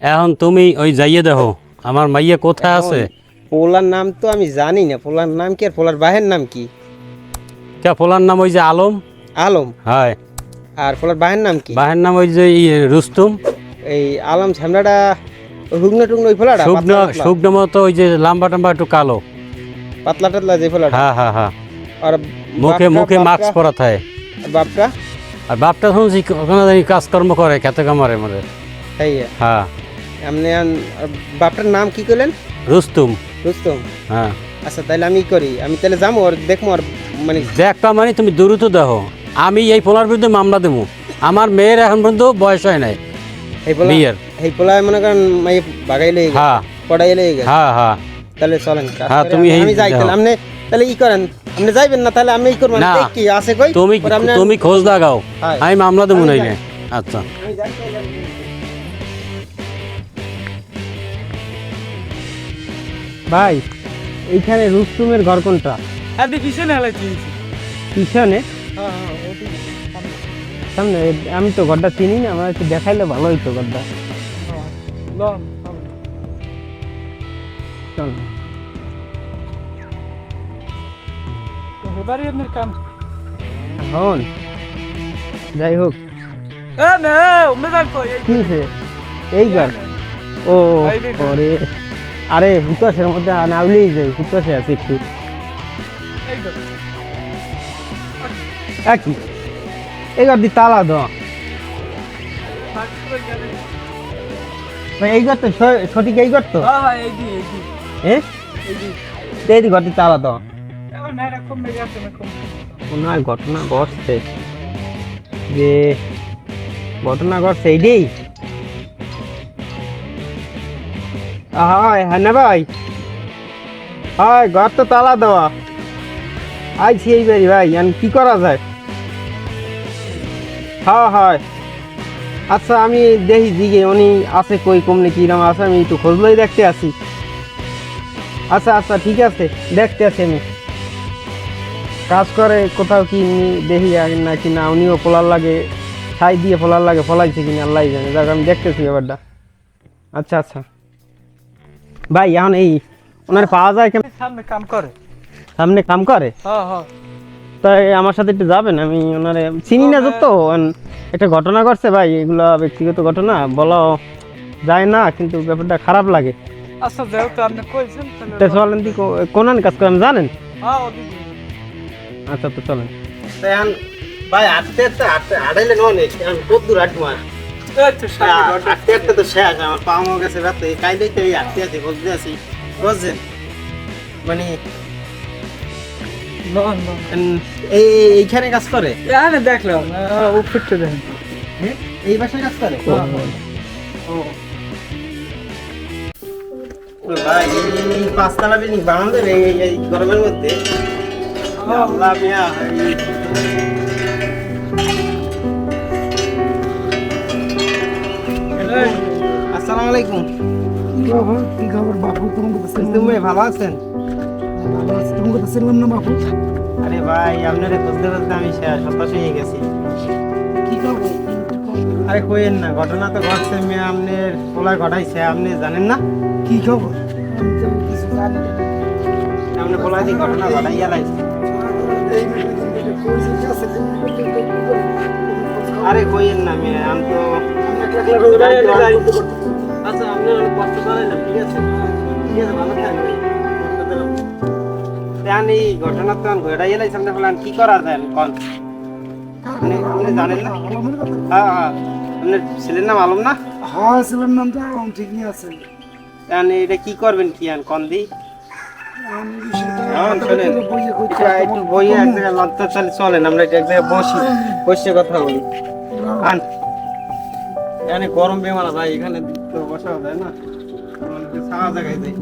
এখন তুমি ওই যাইয়ে দেখো আমার মাইয়া কোথায় আছে? পোলার নাম তো আমি জানি না পোলার নাম কি আর পোলার বাহের নাম কি? কে পোলার নাম ওই যে আলম? আলম? হয়। আর পোলার বাহের নাম কি? বাহের নাম ওই যে রুস্তুম। এই আলম ঝামড়াটা হুগনা টুগনা ওই ফোলাটা শুকনো। শুকনো মতো ওই যে লাম্বা টাম্বা একটু কালো। পাতলা টাতলা যে ফোলাটা? হ্যাঁ হ্যাঁ হ্যাঁ। আর মুখে মুখে মাস্ক পরা থাকে। আর বাপটা? আর বাপটা শুনছি কোনো কাজকর্ম করে খেতে কামারে মরে হ্যাঁ। আপনি বাপটার নাম কি করলেন রুস্তুম। রুস্তম। হ্যাঁ। আচ্ছা তাহলে আমি করি। আমি তাহলে যাব আর দেখব আর মানে দেখটা মানে তুমি দ্রুত দেখো। আমি এই পোলার বিরুদ্ধে মামলা দেবো। আমার মেয়ের এখন পর্যন্ত বয়স হয় নাই। এই পোলা বিয়ের। এই পোলা মনে করেন মাই বাগাই গেছে হ্যাঁ। পড়াই গেছে। হ্যাঁ হ্যাঁ। তাহলে চলেন হ্যাঁ, তুমি আমি- যাই তাহলে। আপনি তাহলে ই করেন আপনি যাইবেন না তাহলে আমি ই করব। না। কি আছে কই? তুমি তুমি খোঁজ লাগাও। আমি মামলা দেবো নাইলে। আচ্ছা। ভাই এইখানে রুস্তুমের ঘর কোনটা? আদি পিছনে? হেলাইছি পিছনে সামনে। আমি তো ঘরটা চিনি না আমার একটু দেখাইলে ভালো হইতো ঘরটা। চল। এবারে আপনার কাম? হন যাই হোক। না এই ঘর? ও। ওরে। আরে হুতাশের মধ্যে নাউলেই যাই হুতাশে আছে একটু। একই। এই ঘর দি তালা দাও ভাই এই ঘর তো সঠিক এই ঘর তো? হ্যাঁ হ্যাঁ এই দি দি দি দি ঘর দি তালা এবার গেছে না ঘটনা ঘটছে। যে ঘটনা ঘটছে এইটাই হয় না ভাই। হয় ঘর তো তালা দেওয়া। আইছি এইবারই ভাই এখন কি করা যায়? হ্যাঁ হয় আচ্ছা আমি দেখি দিকে উনি আছে কই কমনে কিরম আছে, আমি একটু খোঁজলই দেখতে আসি। আচ্ছা আচ্ছা ঠিক আছে, দেখতে আছি আমি। কাজ করে কোথাও কি দেখি আগে নাকি না, উনিও ফলার লাগে, ছাই দিয়ে ফলার লাগে, ফলাইছে কিনা আল্লাহ জানে। যাক, আমি দেখতেছি ব্যাপারটা। আচ্ছা আচ্ছা। ভাই এখন এই ওনার পাওয়া যায় কেন সামনে কাম করে। সামনে কাম করে? হ্যাঁ হ্যাঁ তাই আমার সাথে একটু যাবেন আমি ওনারে চিনি না তো একটা ঘটনা ঘটছে ভাই এগুলা ব্যক্তিগত ঘটনা বলা যায় না কিন্তু ব্যাপারটা খারাপ লাগে। আচ্ছা যেহেতু আপনি কইছেন তা তাহলে চলেন দি কোনান কাজ করেন জানেন? হ্যাঁ আচ্ছা তো চলেন। ভাই আটতে আটতে আটতে আড়াইলে অনেক কত দূর আটবো এই তো সামনে ঘরটা। আটতে আটতে তো শেষ আমার পা আমার কাছে ব্যথা এই কাইলেই তো এই আটতে আছি বলতে আছি বুঝছেন? মানে এই এইখানে কাজ করে? এখানে দেখলাম। ও। ফিরতে দেখেন এই বাসায় কাজ করে? ও ভাই এই- পাঁচতলা বিল্ডিং এই- এই গরমের মধ্যে। আল্লাহ মিয়া আসসালামু আলাইকুম কি খবর বাপু তোমাকে ভালো আছেন তোমাকে তো চিনলাম না বাপু আরে ভাই আপনারে খুঁজতে খুঁজতে আমি হতাশ হয়ে গেছি কি খবর আরে কইেন না ঘটনা তো ঘটছে মেয়ে আপনার পোলায় ঘটাইছে আপনি জানেন না কি খবর আপনি পোলায় দিয়ে ঘটনা ঘটাইয়া করে? আরে কইেন না মেয়ে আমি তো আচ্ছা আপনি দেন কি করা যায় কোন আপনি আপনি জানেন না? হ্যাঁ হ্যাঁ আপনার নাম আলম না হ্যাঁ, ছেলের নামটা আমার ঠিকই আছে। দেন এটা কি করবেন কি আন কন একটু বইয়ে এক জায়গায় চলেন আমরা এক জায়গায় বসি বসে কথা বলি আন এখানে গরম বেমানা ভাই এখানে বসা যায় না ছায়া জায়গায় যাই।